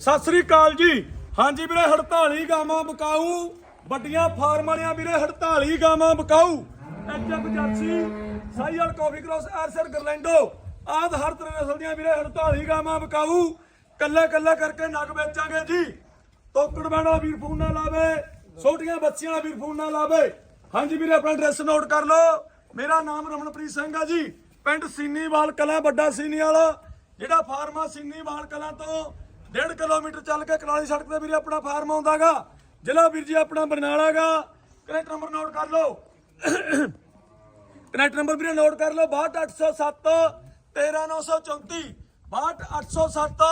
ਸਤਿ ਸ੍ਰੀ ਅਕਾਲ ਜੀ। ਹਾਂਜੀ ਵੀਰੇ 48 ਗਾਵਾਂ ਬਕਾਊ। ਵੱਡੀਆਂ ਫਾਰਮ ਵਾਲੀਆਂ ਵੀਰੇ 48 ਗਾਵਾਂ ਬਕਾਊ। ਐਚਐਫ ਜਰਸੀ ਸਾਈਅਲ ਕਾਫੀ ਕ੍ਰੋਸ, ਐਰਸਰ ਗਰਲੈਂਡੋ, ਆਦ ਹਰ ਤਰ੍ਹਾਂ ਨਸਲ ਦੀਆਂ ਵੀਰੇ 48 ਗਾਵਾਂ ਬਕਾਊ। ਕੱਲਾ ਕੱਲਾ ਕਰਕੇ ਨਗ ਵੇਚਾਂਗੇ ਜੀ। ਤੋਕੜ ਬੈਣਾ ਵੀਰ ਫੋਨ ਨਾ ਲਾਵੇ, ਛੋਟੀਆਂ ਬੱਚੀਆਂ ਵਾਲਾ ਵੀਰ ਫੋਨ ਨਾ ਲਾਵੇ। ਹਾਂਜੀ ਵੀਰੇ, ਆਪਣਾ ਐਡਰੈਸ ਨੋਟ ਕਰ ਲਓ। ਮੇਰਾ ਨਾਮ ਰਮਨਪ੍ਰੀਤ ਸਿੰਘ ਆ ਜੀ। ਪਿੰਡ ਸੀਨੀਵਾਲ ਕਲਾਂ, ਵੱਡਾ ਸੀਨੀ ਵਾਲਾ ਜਿਹੜਾ ਫਾਰਮਾ ਸੀਨੀਵਾਲ ਕਲਾ ਤੋਂ 1.5 ਕਿਲੋਮੀਟਰ ਚੱਲ ਕੇ ਕਨਾਲੀ ਸੜਕ ਤੇ ਵੀਰੇ ਆਪਣਾ ਫਾਰਮ ਆਉਂਦਾਗਾ। ਜ਼ਿਲ੍ਹਾ ਵੀਰ ਜੀ ਆਪਣਾ ਬਰਨਾਲਾਗਾ। ਕਨੈਕਟ ਨੰਬਰ ਨੋਟ ਕਰ ਲਓ। ਕਨੈਕਟ ਨੰਬਰ ਵੀਰੇ ਨੋਟ ਕਰ ਲਓ। 62807 13934 62807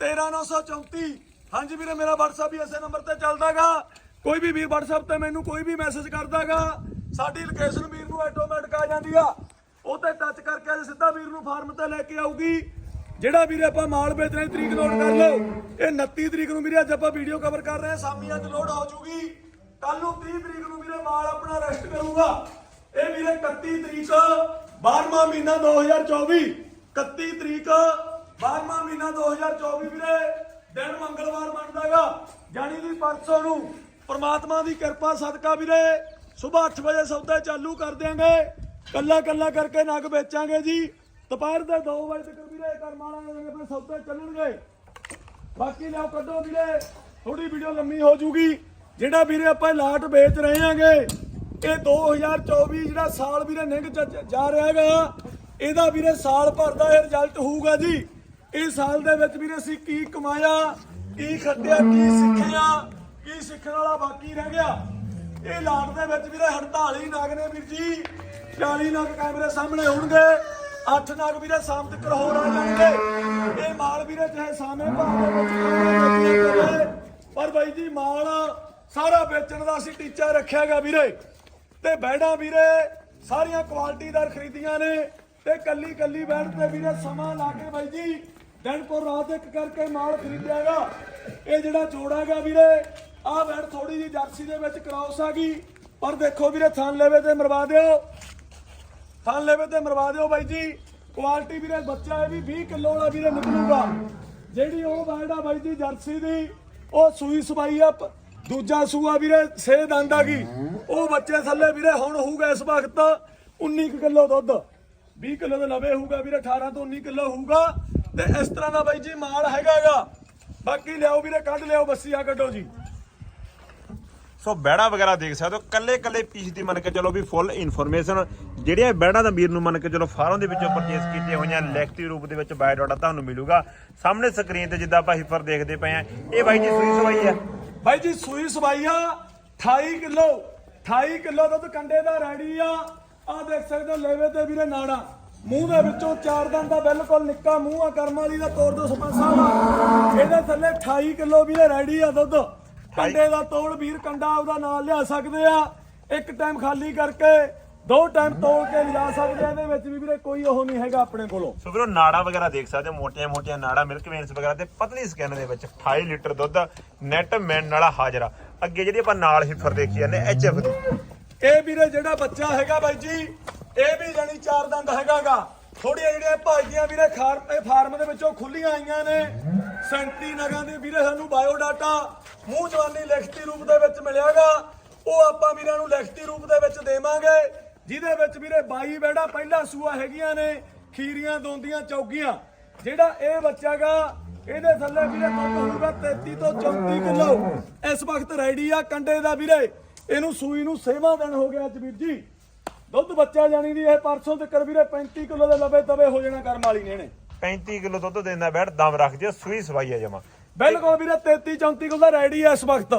13934 ਹਾਂਜੀ ਵੀਰੇ, ਮੇਰਾ WhatsApp ਵੀ ਇਸੇ ਨੰਬਰ ਤੇ ਚੱਲਦਾਗਾ। ਕੋਈ ਵੀ ਵੀਰ WhatsApp ਤੇ ਮੈਨੂੰ ਕੋਈ ਵੀ ਮੈਸੇਜ ਕਰਦਾਗਾ, ਸਾਡੀ ਲੋਕੇਸ਼ਨ ਵੀਰ ਨੂੰ ਆਟੋਮੈਟਿਕ ਆ ਜਾਂਦੀ ਆ। ਉਹ ਤੇ ਟੱਚ ਕਰਕੇ ਸਿੱਧਾ ਵੀਰ ਨੂੰ ਫਾਰਮ ਤੇ ਲੈ ਕੇ ਆਊਗੀ। ਜਿਹੜਾ ਵੀਰੇ ਆਪਾਂ ਮਾਲ ਵੇਚਣਾ ਦੀ ਤਰੀਕ ਨੋਟ ਕਰ ਲਓ। ਇਹ 29 ਤਰੀਕ ਨੂੰ ਵੀਰੇ ਅੱਜ ਆਪਾਂ ਵੀਡੀਓ ਕਵਰ ਕਰ ਰਹੇ ਹਾਂ। ਸ਼ਾਮੀ ਅੱਜ ਲੋਡ ਹੋ ਜੂਗੀ। ਕੱਲ ਨੂੰ 30 ਤਰੀਕ ਨੂੰ ਵੀਰੇ ਮਾਲ ਆਪਣਾ ਰੈਸਟ ਕਰੂਗਾ। ਇਹ ਵੀਰੇ 31 ਤਰੀਕ 12ਵਾਂ ਮਹੀਨਾ 2024 31 ਤਰੀਕ 12ਵਾਂ ਮਹੀਨਾ 2024 ਵੀਰੇ। ਦਿਨ ਮੰਗਲਵਾਰ ਬਣਦਾਗਾ। ਜਾਨੀ ਦੀ ਪਰਸੋਂ ਨੂੰ ਪ੍ਰਮਾਤਮਾ ਦੀ ਕਿਰਪਾ ਸਦਕਾ ਵੀਰੇ। ਸਵੇਰ 8 ਵਜੇ ਸੌਦਾ ਚਾਲੂ ਕਰ ਦਿਆਂਗੇ। ਕੱਲਾ ਕੱਲਾ ਕਰਕੇ ਨਗ ਵੇਚਾਂਗੇ ਜੀ। ਦੁਪਹਿਰ ਦੇ 2 ਵਜੇ ਤੱਕ ਵੀਰੇ ਕਰਮ ਦੇ ਆਪਣੇ ਸੌਦੇ ਚੱਲਣਗੇ। ਬਾਕੀ ਲਿਆਓ ਕੱਢੋ ਵੀਰੇ। ਥੋੜੀ ਵੀਡੀਓ ਲੰਮੀ ਹੋ ਜੂਗੀ। ਜਿਹੜਾ ਵੀਰੇ ਆਪਾਂ ਲਾਟ ਵੇਚ ਰਹੇ ਆਂਗੇ, ਇਹ 2024 ਜਿਹੜਾ ਸਾਲ ਵੀਰੇ ਨਿੰਗ ਜਾ ਰਿਹਾ ਹੈਗਾ, ਇਹਦਾ ਵੀਰੇ ਸਾਲ ਭਰ ਦਾ ਇਹ ਰਿਜ਼ਲਟ ਹੋਊਗਾ ਜੀ। ਇਹ ਸਾਲ ਦੇ ਵਿੱਚ ਵੀਰੇ ਅਸੀਂ ਕੀ ਕਮਾਇਆ, ਕੀ ਖੱਟਿਆ, ਕੀ ਸਿੱਖਿਆ, ਕੀ ਸਿੱਖਣ ਵਾਲਾ ਬਾਕੀ ਰਹਿ ਗਿਆ। ਇਹ ਲਾਟ ਦੇ ਵਿੱਚ ਵੀਰੇ 48 ਨਾਗ ਨੇ ਵੀਰ ਜੀ। 40 ਨਾਗ ਕੈਮਰੇ ਸਾਹਮਣੇ ਹੋਣਗੇ। 8 ਨਗ ਵੀਰੇ ਸਾਹਮ ਤੱਕ ਹੋਰ ਆ ਜਾਣਗੇ। ਇਹ ਮਾਲ ਵੀਰੇ ਚਾਹੇ ਸਾਹਮਣੇ ਭਾਅ ਦੇ ਵਿੱਚ ਕਿੰਨੇ ਕਰੇ, ਪਰ ਬਾਈ ਜੀ ਮਾਲ ਸਾਰਾ ਵੇਚਣ ਦਾ ਅਸੀਂ ਟੀਚਾ ਰੱਖਿਆਗਾ ਵੀਰੇ। ਤੇ ਬੈਡਾਂ ਵੀਰੇ ਸਾਰੀਆਂ ਕੁਆਲਿਟੀਦਾਰ ਖਰੀਦੀਆਂ ਨੇ। ਤੇ ਕੱਲੀ ਕੱਲੀ ਬੈਡ ਤੇ ਵੀਰੇ ਸਮਾਂ ਲਾ ਕੇ ਬਾਈ ਜੀ ਦਿਨ ਕੋ ਰਾਤ ਇੱਕ ਕਰਕੇ ਮਾਲ ਖਰੀਦਿਆਗਾ ਇਹ ਜਿਹੜਾ ਜੋੜਾਗਾ ਵੀਰੇ ਆਹ ਬੈਡ ਥੋੜੀ ਜੀ ਜਰਸੀ ਦੇ ਵਿੱਚ ਕ੍ਰਾਸ ਆ ਗਈ। ਪਰ ਦੇਖੋ ਵੀਰੇ ਥਣ ਲੈਵੇ ਤੇ ਮਰਵਾ ਦਿਓ। ਥਣ ਲੈਵੇ ਤੇ ਮਰਵਾ ਦਿਓ ਬਾਈ ਜੀ। ਕੁਆਲਿਟੀ ਵੀਰੇ, ਬੱਚਾ ਇਹ ਵੀ 20 ਕਿਲੋ ਵਾਲਾ ਵੀਰੇ ਨਿਕਲੂਗਾ। ਜਿਹੜੀ ਉਹ ਬੈਡ ਆ ਬਾਈ ਜੀ, ਜਰਸੀ ਦੀ, ਉਹ ਸੂਈ ਸਵਾਈ ਆ ਦੂਜਾ ਸੂਆ ਵੀਰੇ ਸੇ ਦੰਦ ਆ ਉਹ ਬੱਚੇ ਥੱਲੇ ਵੀਰੇ, ਹੁਣ ਹੋਊਗਾ ਇਸ ਵਕਤ 19 ਕੁ ਕਿਲੋ ਦੁੱਧ। 20 ਕਿਲੋ ਦੇ ਲਵੇ ਹੋਊਗਾ ਵੀਰੇ 18 ਤੋਂ 19 ਕਿਲੋ ਹੋਊਗਾ। ਤੇ ਇਸ ਤਰ੍ਹਾਂ ਦਾ ਬਾਈ ਜੀ ਮਾਲ ਹੈਗਾਗਾ ਬਾਕੀ ਲਿਆਓ ਵੀਰੇ, ਕੱਢ ਲਿਆਓ, ਬੱਸੀ ਆ ਕੱਢੋ ਜੀ। ਸੋ ਬੈੜਾ ਵਗੈਰਾ ਦੇਖ ਸਕਦੇ ਹੋ। ਕੱਲੇ ਕੱਲੇ ਪੀਸ ਦੀ ਮੰਨ ਕੇ ਚਲੋ ਵੀ ਫੁੱਲ ਇਨਫੋਰਮੇਸ਼ਨ ਜਿਹੜੀਆਂ ਬੈੜਾ ਦਾ ਵੀਰ ਨੂੰ ਮੰਨ ਕੇ ਚਲੋ ਫਾਰਮ ਦੇ ਵਿੱਚੋਂ ਪਰਚੇਸ ਕੀਤੀਆਂ ਹੋਈਆਂ ਲਿਖਤੀ ਰੂਪ ਦੇ ਵਿੱਚ ਬਾਇਓਡਾਟਾ ਤੁਹਾਨੂੰ ਮਿਲੂਗਾ। ਸਾਹਮਣੇ ਸਕਰੀਨ ਤੇ ਜਿੱਦਾਂ ਆਪਾਂ ਹਿਫਰ ਦੇਖਦੇ ਪਏ ਆ ਇਹ ਬਾਈ ਜੀ ਸੂਈ ਸਵਾਈ ਆ। ਬਾਈ ਜੀ ਸੂਈ ਸਵਾਈਆ 28 ਕਿਲੋ 28 ਕਿਲੋ ਦੁੱਧ ਕੰਡੇ ਦਾ ਰੈਡੀ ਆ। ਆ ਦੇਖ ਸਕਦੇ ਹੋ ਲੈਵੇ ਤੇ ਵੀਰੇ ਨਾੜਾ। ਮੂੰਹ ਦੇ ਵਿੱਚੋਂ ਚਾਰ ਦੰਦ ਦਾ ਬਿਲਕੁਲ ਨਿੱਕਾ ਮੂੰਹ ਆ, ਕਰਮ ਵਾਲੀ ਦਾ ਤੋੜ ਦੋ ਸਰਪੰਚ ਸਾਹਿਬ ਇਹਦੇ ਥੱਲੇ 28 ਕਿਲੋ ਵੀਰੇ ਰੈਡੀ ਆ ਦੁੱਧ। ਕੰਡੇ ਦਾ ਤੋੜ ਵੀਰ ਕੰਡਾ ਉਹਦਾ ਨਾਲ ਲਿਆ ਸਕਦੇ ਆ। ਇੱਕ ਟਾਈਮ ਖਾਲੀ ਕਰਕੇ ਦੋ ਟਾਈਮ ਤੋੜ ਕੇ ਲਿਜਾ ਸਕਦੇ ਆ। ਇਹਦੇ ਵਿੱਚ ਵੀ ਵੀਰੇ ਕੋਈ ਉਹ ਨਹੀਂ ਹੈਗਾ ਆਪਣੇ ਕੋਲੋਂ। ਸੋ ਵੀਰੋ ਨਾੜਾ ਵਗੈਰਾ ਦੇਖ ਸਕਦੇ ਹੋ ਮੋਟੀਆਂ ਮੋਟੀਆਂ ਨਾੜਾ ਮਿਲਕ ਵੇਨਸ ਵਗੈਰਾ ਤੇ ਪਤਲੀ ਸਕੈਨ ਦੇ ਵਿੱਚ 28 ਲੀਟਰ ਦੁੱਧ ਨੈਟ ਮੈਨ ਵਾਲਾ ਹਾਜ਼ਰਾ। ਅੱਗੇ ਜਿਹੜੀ ਆਪਾਂ ਨਾਲ ਹਿਫਰ ਦੇਖੀ ਜਾਂਦੇ ਐਚਐਫ ਦੀ। ਇਹ ਵੀਰੇ ਜਿਹੜਾ ਬੱਚਾ ਹੈਗਾ ਬਾਈ ਜੀ ਇਹ ਵੀ ਜਾਨੀ ਚਾਰ ਦੰਦ ਹੈਗਾਗਾ। ਥੋੜੀਆਂ ਜਿਹੜੀਆਂ ਭਾਈਆਂ ਵੀਰੇ ਖਾਰ ਫਾਰਮ ਦੇ ਵਿੱਚੋਂ ਖੁੱਲੀਆਂ ਆਈਆਂ ਨੇ। 37 ਨਗਾਂ ਦੇ ਵੀਰੇ ਸਾਨੂੰ ਬਾਇਓ ਡਾਟਾ ਮੂੰਹ ਜਵਾਨੀ ਲਿਖਤੀ ਰੂਪ ਦੇ ਵਿੱਚ ਮਿਲਿਆਗਾ। ਉਹ ਆਪਾਂ ਵੀਰਾਂ ਨੂੰ ਲਿਖਤੀ ਰੂਪ ਦੇ ਵਿੱਚ ਦੇਵਾਂਗੇ, ਜਿਹਦੇ ਵਿੱਚ ਵੀਰੇ 22 ਬੈੜਾ ਪਹਿਲਾ ਸੂਆ ਹੈਗੀਆਂ ਨੇ, ਖੀਰੀਆਂ, ਦੋਂਦੀਆਂ, ਚੌਗੀਆਂ। ਜਿਹੜਾ ਇਹ ਬੱਚਾਗਾ, ਇਹਦੇ ਥੱਲੇ ਵੀਰੇ ਦੁੱਧ ਹੋਊਗਾ 33 ਤੋਂ 34 ਕਿਲੋ। ਇਸ ਵਕਤ ਰੈਡੀ ਆ ਕੰਡੇ ਦਾ ਵੀਰੇ। ਇਹਨੂੰ ਸੂਈ ਨੂੰ ਸੇਵਾ ਦਿਨ ਹੋ ਗਿਆ ਅੱਜ ਵੀਰ ਜੀ। ਦੁੱਧ ਬੱਚਾ ਜਾਣੀ ਦੀ ਇਹ ਪਰਸੋਂ ਤੱਕ ਵੀਰੇ 35 ਕਿਲੋ ਦੇ ਲਵੇ ਤਵੇ ਹੋ ਜਾਣਾ ਕਰਮ ਵਾਲੀ ਨੇ ਇਹਨੇ। 35 ਕਿਲੋ ਦੁੱਧ ਦਿੰਦਾ ਬੈੜ ਦਮ ਰੱਖ ਜੇ ਸੂਈ ਸਵਾਈ ਆ ਜਮਾ। ਬਿਲਕੁਲ ਵੀਰੇ 33 34 ਕਿਲੋ ਦਾ ਰੈਡੀ ਆ ਇਸ ਵਕਤ।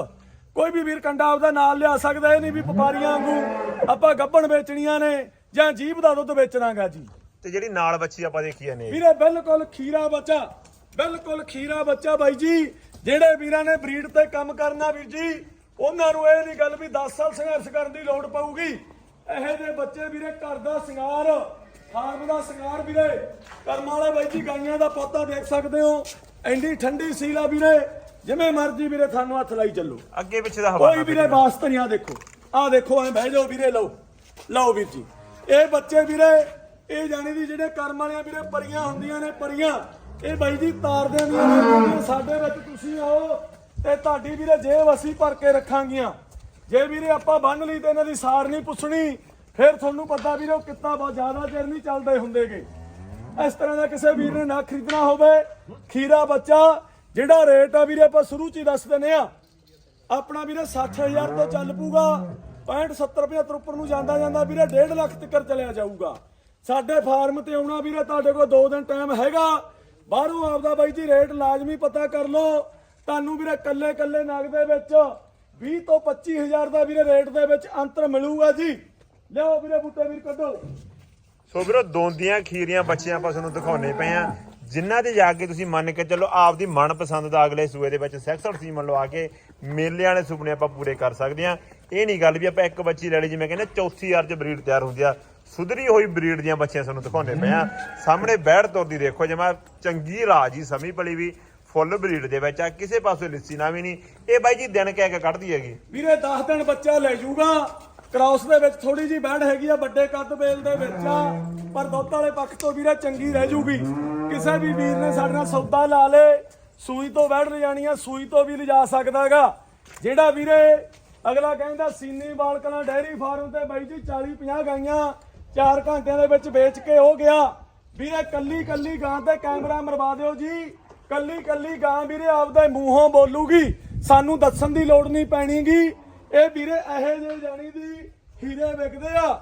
ਕੋਈ ਵੀ ਵੀਰ ਕੰਡਾ ਆਪਦਾ ਨਾਲ ਲਿਆ ਸਕਦਾ ਇਹ ਨਹੀਂ ਵੀ ਵਪਾਰੀਆਂ ਵਾਂਗੂ ਆਪਾਂ ਗੱਭਣ ਵੇਚਣੀਆਂ ਨੇ ਜਾਂ ਜੀਭ ਦਾ ਦੁੱਧ ਵੇਚਣਾਗਾ ਜੀ। ਤੇ ਜਿਹੜੀ ਨਾਲ ਬੱਚੀ ਆਪਾਂ ਦੇਖੀ ਜਾਂਦੇ ਵੀਰੇ ਬਿਲਕੁਲ ਖੀਰਾ ਬੱਚਾ ਬਿਲਕੁਲ ਖੀਰਾ ਬੱਚਾ ਬਾਈ ਜੀ। ਜਿਹੜੇ ਵੀਰਾਂ ਨੇ ਬਰੀਡ ਤੇ ਕੰਮ ਕਰਨਾ ਵੀਰ ਜੀ ਉਹਨਾਂ ਨੂੰ ਇਹ ਨਹੀਂ ਗੱਲ ਵੀ 10 ਸਾਲ ਸੰਘਰਸ਼ ਕਰਨ ਦੀ ਲੋੜ ਪਊਗੀ। ਇਹੋ ਜਿਹੇ ਬੱਚੇ ਵੀਰੇ ਘਰ ਦਾ ਸ਼ਿੰਗਾਰ ਫਾਰਮ ਦਾ ਸ਼ਿੰਗਾਰ ਵੀਰੇ। ਕਰਮ ਵਾਲੇ ਬਾਈ ਜੀ ਗਾਈਆਂ ਦਾ ਪੋਤਾ ਦੇਖ ਸਕਦੇ ਹੋ। ਐਂਡੀ ਠੰਡੀ ਸੀਲਾ ਵੀਰੇ। ਜਿਵੇਂ ਮਰਜ਼ੀ ਵੀਰੇ ਤੁਹਾਨੂੰ ਹੱਥ ਲਾਈ ਚੱਲੋ। ਅੱਗੇ ਪਿੱਛੇ ਦਾ ਹਵਾਲਾ ਕੋਈ ਵੀਰੇ ਵਾਸਤੇ ਨਹੀਂ ਆ ਦੇਖੋ। ਆ ਦੇਖੋ ਐ ਬਹਿ ਜਾਓ ਵੀਰੇ ਲਓ। ਲਓ ਵੀਰ ਜੀ। ਇਹ ਬੱਚੇ ਵੀਰੇ ਇਹ ਜਾਣੀ ਦੀ ਜਿਹੜੇ ਕਰਮ ਵਾਲਿਆਂ ਵੀਰੇ ਪਰੀਆਂ ਹੁੰਦੀਆਂ ਨੇ ਪਰੀਆਂ। ਇਹ ਬਾਈ ਜੀ ਤਾਰਦਿਆਂ ਦੀਆਂ ਨੇ ਸਾਡੇ ਵਿੱਚ ਤੁਸੀਂ ਆਓ। ਤੇ ਤੁਹਾਡੀ ਵੀਰੇ ਜੇਬ ਅਸੀਂ ਭਰ ਕੇ ਰੱਖਾਂਗੀਆਂ। ਜੇ ਵੀਰੇ ਆਪਾਂ ਬੰਨ ਲਈ ਤੇ ਇਹਨਾਂ ਦੀ ਸਾਰ ਨਹੀਂ ਪੁੱਛਣੀ, ਫਿਰ ਤੁਹਾਨੂੰ ਪਤਾ ਵੀਰੇ ਉਹ ਕਿੱਤਾ ਬਹੁਤ ਜ਼ਿਆਦਾ ਚਿਰ ਨਹੀਂ ਚੱਲਦੇ ਹੁੰਦੇਗੇ। ਇਸ ਤਰ੍ਹਾਂ ਦਾ ਕਿਸੇ ਵੀਰ ਨੇ ਨਾ ਖਰੀਦਣਾ ਹੋਵੇ, ਖੀਰਾ ਬੱਚਾ, ਜਿਹੜਾ ਰੇਟ ਆ ਵੀਰੇ ਆਪਾਂ ਸ਼ੁਰੂ ਚ ਹੀ ਦੱਸ ਦਿੰਦੇ ਆ ਆਪਣਾ ਵੀਰੇ 60000 ਤੋਂ ਚੱਲ ਪੂਗਾ 65 70 75 ਉੱਪਰ ਨੂੰ ਜਾਂਦਾ ਜਾਂਦਾ ਵੀਰੇ 1.5 ਲੱਖ ਤੱਕ ਚਲਿਆ ਜਾਊਗਾ। ਸਾਡੇ ਫਾਰਮ ਤੇ ਆਉਣਾ ਵੀਰੇ ਤੁਹਾਡੇ ਕੋਲ 2 ਦਿਨ ਟਾਈਮ ਹੈਗਾ। ਬਾਹਰੋਂ ਆਪਦਾ ਬਾਈ ਜੀ ਰੇਟ ਲਾਜ਼ਮੀ ਪਤਾ ਕਰ ਲਓ। ਤੁਹਾਨੂੰ ਵੀਰੇ ਕੱਲੇ ਕੱਲੇ ਨਗ ਦੇ ਵਿੱਚ 20 ਤੋਂ 25000 ਦਾ ਵੀਰੇ ਰੇਟ ਦੇ ਵਿੱਚ ਅੰਤਰ ਮਿਲੂਗਾ ਜੀ। ਲਿਆਓ ਵੀਰੇ ਬੁੱਟੇ ਵੀਰ, ਕੱਢੋ। ਸੋ ਵੀਰੋ, ਦੋਂਦੀਆਂ ਖੀਰੀਆਂ ਬੱਚੀਆਂ ਆਪਾਂ ਤੁਹਾਨੂੰ ਦਿਖਾਉਣੇ ਪਏ ਆ। ਜਿਨ੍ਹਾਂ ਤੇ ਜਾ ਕੇ ਤੁਸੀਂ ਮੰਨ ਕੇ ਚੱਲੋ ਆਪਦੀ ਮਨਪਸੰਦ ਦਾ ਅਗਲੇ ਸੂਏ ਦੇ ਵਿੱਚ ਸੈਕਸਰ ਸੀਮਨ ਲਵਾ ਕੇ ਮੇਲੇ ਵਾਲੇ ਸੁਪਨੇ ਆਪਾਂ ਪੂਰੇ ਕਰ ਸਕਦੇ ਆ। ਇਹ ਨਹੀਂ ਗੱਲ ਵੀ ਆਪਾਂ ਇੱਕ ਬੱਚੀ ਲੈ ਲਈ, ਜਿਵੇਂ ਕਹਿੰਦੇ ਚੌਥੀ ਯਾਰ ਚ ਬਰੀਡ ਤਿਆਰ ਹੁੰਦੀ ਆ। ਸੁਧਰੀ ਹੋਈ ਬਰੀਡ ਦੀਆਂ ਬੱਚੀਆਂ ਸਾਨੂੰ ਦਿਖਾਉਣੇ ਪਏ ਆ। ਸਾਹਮਣੇ ਬੈੜ ਤੁਰਦੀ ਦੇਖੋ, ਜਮਾ ਚੰਗੀ ਰਾਜ ਹੀ, ਸਮੀ ਪਲੀ ਵੀ। ਫੁੱਲ ਬਰੀਡ ਦੇ ਵਿੱਚ ਆ, ਕਿਸੇ ਪਾਸੇ ਲਿੱਸੀ ਨਾ ਵੀ ਨਹੀਂ। ਇਹ ਬਾਈ ਜੀ ਦਿਨ ਕਹਿ ਕੇ ਕੱਢਦੀ ਹੈਗੀ। ਵੀਰੇ 10 ਦਿਨ ਬੱਚਾ ਲੈ ਜਾਊਗਾ। ਕ੍ਰਾਸ ਦੇ ਵਿੱਚ ਥੋੜੀ ਜੀ ਬੈਂਡ ਹੈਗੀ ਆ, ਵੱਡੇ ਕੱਦ ਬੇਲ ਦੇ ਵਿੱਚ ਆ, ਪਰ ਦੁੱਧ ਵਾਲੇ ਪੱਖ ਤੋਂ ਵੀਰੇ ਚੰਗੀ ਰਹਿ ਜੂਗੀ ਕਿਸੇ ਵੀ ਵੀਰ ਨੇ ਸਾਡੇ ਨਾਲ ਸੌਦਾ ਲਾ ਲੇ, ਸੂਈ ਤੋਂ ਬੈਠ ਲਿਜਾਣੀ ਆ, ਸੂਈ ਤੋਂ ਵੀ ਲਿਜਾ ਸਕਦਾਗਾ ਜਿਹੜਾ ਵੀਰੇ, ਅਗਲਾ ਕਹਿੰਦਾ ਸੀਨੀ ਬਾਲਕਲਾ ਡੈਰੀ ਫਾਰਮ ਤੇ ਬਾਈ ਜੀ 40 50 ਗਾਈਆਂ 4 ਘੰਟਿਆਂ ਦੇ ਵਿੱਚ ਵੇਚ ਕੇ ਹੋ ਗਿਆ। ਵੀਰੇ ਕੱਲੀ ਕੱਲੀ ਗਾਂ ਤੇ ਕੈਮਰਾ ਮਰਵਾ ਦਿਓ ਜੀ। ਕੱਲੀ ਕੱਲੀ ਗਾਂ ਵੀਰੇ ਆਪਦੇ ਮੂੰਹੋਂ ਬੋਲੂਗੀ। ਸਾਨੂੰ ਦੱਸਣ ਦੀ ਲੋੜ ਨਹੀਂ ਪੈਣੀਗੀ। ਇਹ ਵੀਰੇ ਇਹੋ ਜਿਹੇ ਜਾਣੀ ਦੀ ਹੀਰੇ ਵਿਕਦੇ ਆ।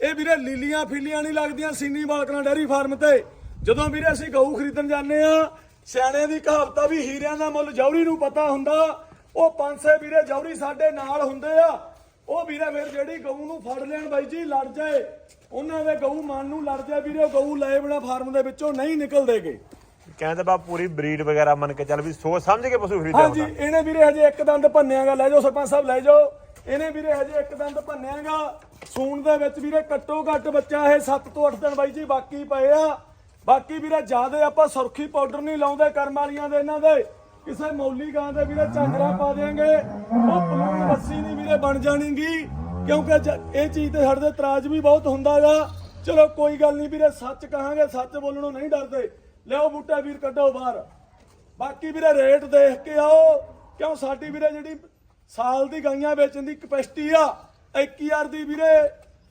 ਇਹ ਵੀਰੇ ਲੀਲੀਆਂ ਫਿਲੀਆਂ ਨਹੀਂ ਲੱਗਦੀਆਂ ਸੀਨੀ ਬਾਲਕਨਾ ਡੈਰੀ ਫਾਰਮ ਤੇ। ਜਦੋਂ ਵੀਰੇ ਅਸੀਂ ਗਊ ਖਰੀਦਣ ਜਾਂਦੇ ਆ, ਸਿਆਣੇ ਦੀ ਕਹਾਵਤਾ ਵੀ ਹੀਰਿਆਂ ਦਾ ਮੁੱਲ ਜੌਹਰੀ ਨੂੰ ਪਤਾ ਹੁੰਦਾ। ਉਹ ਪੰਜਸੇ ਵੀਰੇ ਜੌਹਰੀ ਸਾਡੇ ਨਾਲ ਹੁੰਦੇ ਆ। ਉਹ ਵੀਰੇ ਫਿਰ ਜਿਹੜੀ ਗਊ ਨੂੰ ਫੜ ਲੈਣ ਬਾਈ ਜੀ, ਲੜ ਜਾਏ। ਉਹਨਾਂ ਦੇ ਗਊ ਮਨ ਨੂੰ ਲੜ ਜਾਏ ਵੀਰੇ, ਉਹ ਗਊ ਲਏ ਬਿਨਾ ਫਾਰਮ ਦੇ ਵਿੱਚੋਂ ਨਹੀਂ ਨਿਕਲਦੇਗੇ। ਕਹਿੰਦੇ ਬਾ ਪੂਰੀ ਬਰੀਡ ਵਗੈਰਾ ਮੰਨ ਕੇ ਚੱਲ ਵੀ ਸੋਚ ਸਮਝ ਕੇ ਪਸ਼ੂ ਖਰੀਦਿਆ ਹਾਂਜੀ ਹੁੰਦਾ ਇਹਨੇ ਵੀਰੇ ਹਜੇ ਇੱਕ ਦੰਦ ਭੰਨਿਆਗਾ ਲੈ ਜਾਓ ਸਰਪੰਚ ਸਾਹਿਬ ਲੈ ਜਾਓ। ਇਹਨੇ ਵੀਰੇ ਹਜੇ ਇੱਕ ਦੰਦ ਭੰਨਿਆਗਾ। ਸੂਣ ਦੇ ਵਿੱਚ ਵੀਰੇ ਘੱਟੋ ਘੱਟ ਬੱਚਾ ਇਹ 7 ਤੋਂ 8 ਦਿਨ ਬਾਈ ਜੀ ਬਾਕੀ ਪਏ ਆ। ਬਾਕੀ ਵੀਰੇ ਜਿਆਦੇ ਆਪਾਂ ਸੁਰਖੀ ਪਾਊਡਰ ਨਹੀਂ ਲਾਉਂਦੇ ਕਰਮ ਵਾਲੀਆਂ ਦੇ ਇਹਨਾਂ ਦੇ। ਕਿਸੇ ਮੌਲੀ ਗਾਂ ਦੇ ਵੀਰੇ ਝਾਂਜਰਾ ਪਾ ਦੇਾਂਗੇ ਉਹ ਪਲੂਣ ਲੱਸੀ ਨਹੀਂ ਵੀਰੇ ਬਣ ਜਾਣੀਗੀ ਕਿਉਂਕਿ ਜ- ਇਹ ਚੀਜ਼ ਤੇ ਸਾਡੇ ਤੇ ਇਤਰਾਜ਼ ਵੀ ਬਹੁਤ ਹੁੰਦਾਗਾ ਚਲੋ ਕੋਈ ਗੱਲ ਨਹੀਂ ਵੀਰੇ ਸੱਚ ਕਹਾਂਗੇ ਸੱਚ ਬੋਲਣੋਂ ਨਹੀਂ ਡਰਦੇ। ਲਿਆਓ ਬੂਟਾ ਵੀਰ, ਕੱਢੋ ਬਾਹਰ। ਬਾਕੀ ਵੀਰੇ ਰੇਟ ਦੇਖ ਕੇ ਆਓ। ਕਿਉਂ ਸਾਡੀ ਵੀਰੇ ਜਿਹੜੀ ਸਾਲ ਦੀ ਗਾਈਆਂ ਵੇਚਣ ਦੀ ਕਪੈਸਿਟੀ ਆ 21000 ਦੀ ਵੀਰੇ